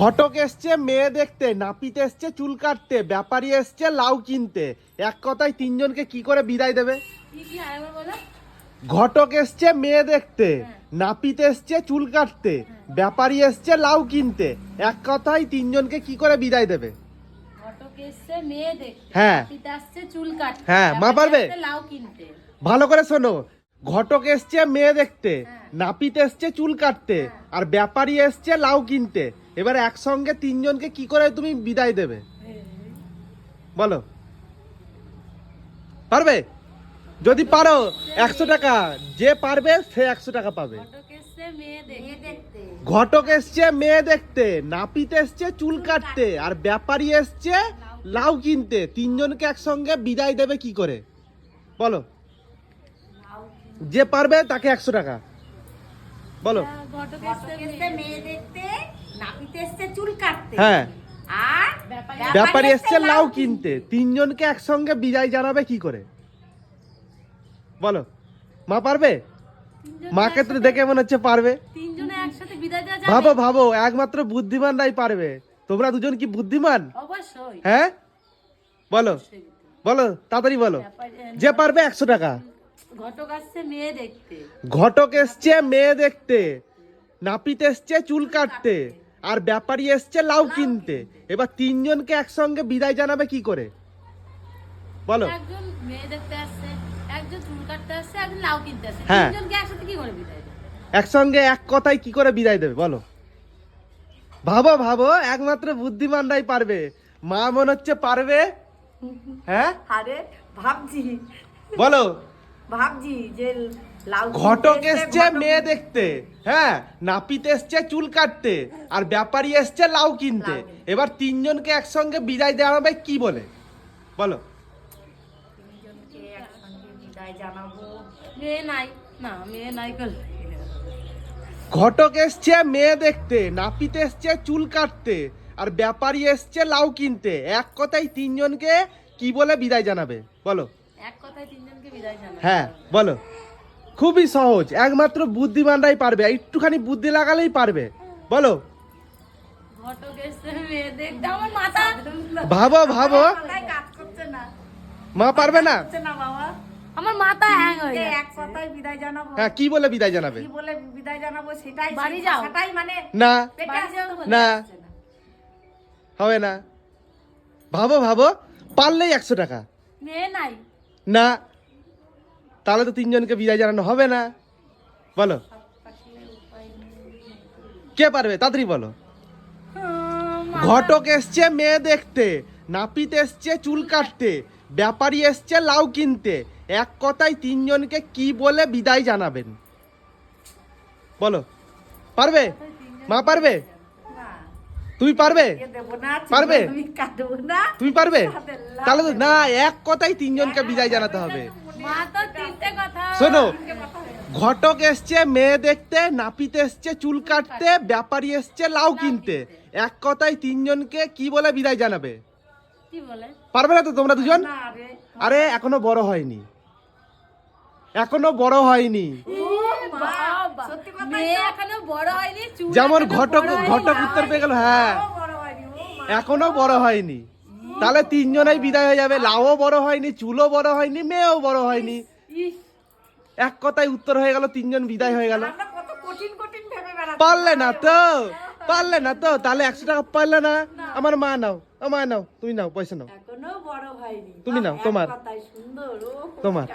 ঘটক এসছে মেয়ে দেখতে নাপিত এসছে চুল কাটতে ব্যাপারী এসছে লাউ কিনতে। এক কথায় তিনজনকে কি করে বিদায় দেবে? ঘটক এসছে মেয়ে দেখতে নাপিত এসছে চুল কাটতে ব্যাপারী এসছে লাউ কিনতে। এক কথায় তিনজনকে কি করে বিদায় দেবে? ঘটক এসছে মেয়ে দেখতে হ্যাঁ। চুল কাটতে হ্যাঁ, মা পারবে? লাউ কিনতে। ভালো করে শোনো। ঘটক এসছে মেয়ে দেখতে হ্যাঁ। নাপিত এসছে চুল কাটতে আর ব্যাপারী এসছে লাউ কিনতে। এবার একসঙ্গে তিনজনকে কি করে তুমি বিদায় দেবে? বলো। পারবে? যদি পারো একশো টাকা। যে পারবে সে একশো টাকা পাবে। ঘটক এসছে মেয়ে দেখতে। ঘটক এসছে নাপিত এসছে চুল কাটতে। আর ব্যাপারী এসছে লাউ কিনতে। তিনজনকে একসঙ্গে বিদায় দেবে কি করে? বলো। যে পারবে তাকে একশো টাকা। বলো। হ্যাঁ, ঘটক এসছে এসছে মেয়ে দেখতে। নাপিত এসছে চুল কাটতে। হ্যাঁ। আর ব্যাপারী এসছে লাউ কিনতে। তিনজনকে একসঙ্গে বিদায় জানাবে কি করে? বলো। মা পারবে? মাকে তো দেখে মনে হচ্ছে পারবে। তিনজনে একসাথে বিদায় দেওয়া যাবে? ভাবো ভাবো একমাত্র বুদ্ধিমানরাই পারবে। তোমরা দুজন কি বুদ্ধিমান? অবশ্যই। হ্যাঁ? বলো। বলো তাড়াতাড়ি বলো। যে পারবে একশো টাকা। ঘটক আসছে মেয়ে দেখতে। ঘটক এসছে মেয়ে দেখতে। নাপিত এসছে চুল কাটতে। আর ব্যাপারী এসছে লাউ কিনতে। এবার তিনজনকে একসঙ্গে বিদায় জানাবে কি করে? বলো। একজন মেয়ে দেখতে আসছে একজন চুল কাটতে আসছে একজন লাউ কিনতে আসছে। হ্যাঁ। তিনজনকে একসাথে কি করে বিদায় দেবে? একসঙ্গে এক কথায় কি করে বিদায় দেবে বলো। ভাবো ভাবো একমাত্র বুদ্ধিমানরাই পারবে। মা মনে হচ্ছে পারবে? হ্যাঁ? আরে ভাবছি। বলো। ভাবছি যে ঘটক এসছে মেয়ে দেখতে। হ্যাঁ নাপিত এসছে চুল কাটতে। আর ব্যাপারী এসছে লাউ কিনতে। এবার তিনজনকে একসঙ্গে বিদায় দেওয়া হবে কি বলে? বলো। তিনজনকে একসঙ্গে বিদায় জানাব। মেয়ে নাই। না মেয়ে নাই ঘটক এসছে মেয়ে দেখতে। নাপিত এসছে চুল কাটতে। আর ব্যাপারী এসছে লাউ কিনতে। এক কথায় তিনজনকে কি বলে বিদায় জানাবে? বলো। এক কথায় তিনজনকে বিদায় জানাবে। হ্যাঁ বলো। খুবই সহজ। একমাত্র বুদ্ধিমানরাই পারবে একটুখানি বুদ্ধি লাগালেই পারবে। বলো। ভাবো ভাবো। মা পারবে না? আমার মাথা হ্যাং হয়ে এক কথায় বিদায় জানাব? হ্যাঁ কি বলে বিদায় জানাবে? কি বলে বিদায় জানাব সেটাই বাড়ি যাও। ভাষাটাই মানে না। না। হবে না। ভাবো ভাবো। পারলেই একশো টাকা। মেয়ে নাই। না। তাহলে তো তিনজনকে বিদায় জানানো হবে না। বলো। কে পারবে? তাড়াতাড়ি বলো। ঘটক এসছে মেয়ে দেখতে নাপিত এসছে চুল কাটতে ব্যাপারী এসছে লাউ কিনতে। এক কথায় তিনজনকে কি বলে বিদায় জানাবেন? বলো। পারবে? মা পারবে? তুমি পারবে? পারবে? তুমি পারবে? তাহলে তো না এক কথায় তিনজনকে বিদায় জানাতে হবে। শোনো ঘটক এসছে মেয়ে দেখতে নাপিত এসছে চুল কাটতে ব্যাপারী এসছে লাউ কিনতে। এক কথায় তিনজনকে কি বলে বিদায় জানাবে? পারবে না তো তোমরা দুজন? আরে এখনও বড় হয়নি। এখনও বড় হয়নি। যেমন ঘটক ঘটক উত্তর পেয়ে গেল হ্যাঁ। এখনও বড় হয়নি। তাহলে তিনজনেই বিদায় হয়ে যাবে। লাউও বড় হয়নি চুলও বড় হয়নি মেয়েও বড় হয়নি। এক কথায় উত্তর হয়ে গেল তিনজন বিদায় হয়ে গেল। পারলে না তো পারলে না তো তাহলে একশো টাকা পারলে না। আমার মা নাও মা নাও তুমি নাও পয়সা নাও। তুমি নাও, তোমার। তোমার।